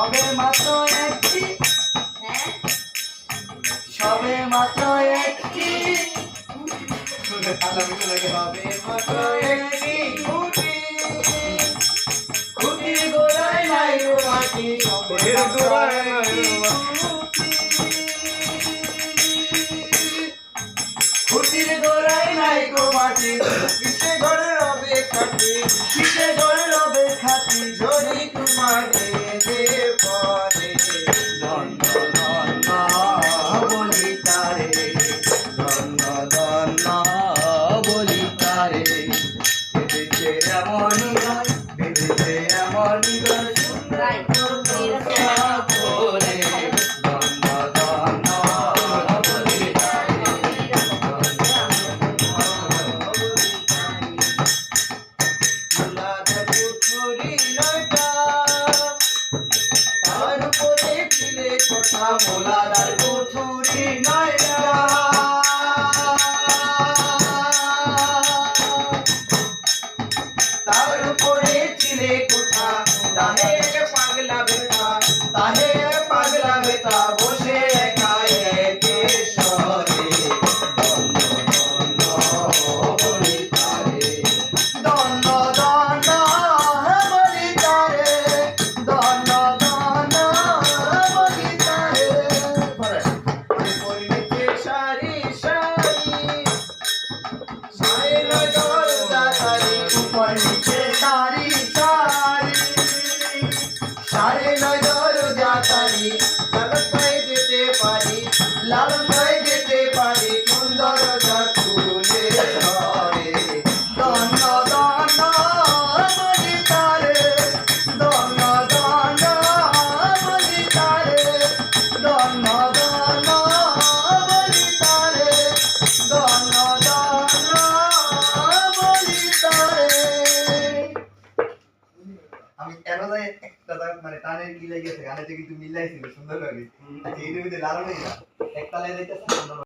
সবে মাত্র একটি। সবে মাত্র একটি। সবে মাত্র একটি খুঁটি। খুঁটির গোড়ায় নাই মাটি। সবে গোড়ায় নাই খুঁটি। খুঁটির গোড়ায় নাই গো মাটি। কিসে ঘরে রবে খাটি কিসে ঘরে মুলাদ পুকুরি নয়টা তার উপরে ছিলে কোঠা মোলাদার পুকুরি নয়টা ছিলে কোঠা তাহে পাগলা বেটা তাহে পাগলা বেটা বসে একা একে সরে पाणी करत लाल জানি একটা মানে টানের কি লাগিয়েছে গানে কিন্তু মিলাইছিল সুন্দরভাবে। আচ্ছা এইটার মধ্যে হয়ে একটা লাই দিতেছে